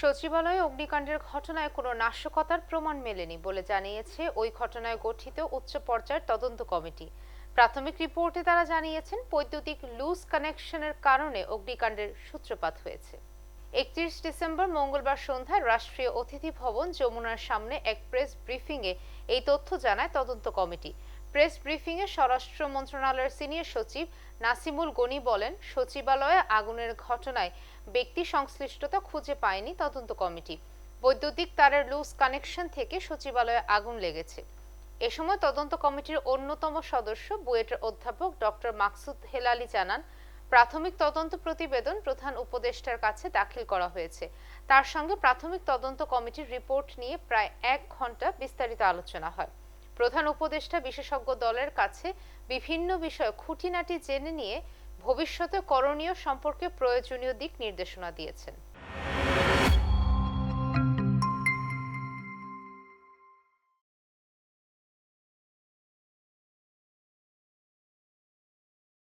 সচিবালয়ে অগ্নিকাণ্ডের ঘটনায় কোনো নাশকতার প্রমাণ মেলেনি বলে জানিয়েছে ওই ঘটনায় গঠিত উচ্চ পর্যায়ের তদন্ত কমিটি। প্রাথমিক রিপোর্টে তারা জানিয়েছেন, বৈদ্যুতিক লুজ কানেকশনের কারণে অগ্নিকাণ্ডের সূত্রপাত হয়েছে। একত্রিশ ডিসেম্বর মঙ্গলবার সন্ধ্যায় রাষ্ট্রীয় অতিথি ভবন যমুনার সামনে এক প্রেস ব্রিফিংয়ে এই তথ্য জানায় তদন্ত কমিটি। প্রেস ব্রিফিংয়ে স্বরাষ্ট্র মন্ত্রণালয়ের সিনিয়র সচিব নাসিমুল গনি বলেন, সচিবালয়ে আগুনের ঘটনায় ব্যক্তি সংশ্লিষ্টতা খুঁজে পায়নি তদন্ত কমিটি। বৈদ্যুতিক তারের লুজ কানেকশন থেকে সচিবালয়ে আগুন লেগেছে। এ সময় তদন্ত কমিটির অন্যতম সদস্য বুয়েটের অধ্যাপক ডক্টর মাকসুদ হেলালি জানান, প্রাথমিক তদন্ত প্রতিবেদন প্রধান উপদেষ্টার কাছে দাখিল করা হয়েছে। তার সঙ্গে প্রাথমিক তদন্ত কমিটির রিপোর্ট নিয়ে প্রায় এক ঘণ্টা বিস্তারিত আলোচনা হয়। প্রধান উপদেষ্টা বিশেষজ্ঞ দলের কাছে বিভিন্ন বিষয় খুঁটিনাটি জেনে নিয়ে ভবিষ্যতে করণীয় সম্পর্কে প্রয়োজনীয় দিক নির্দেশনা দিয়েছেন।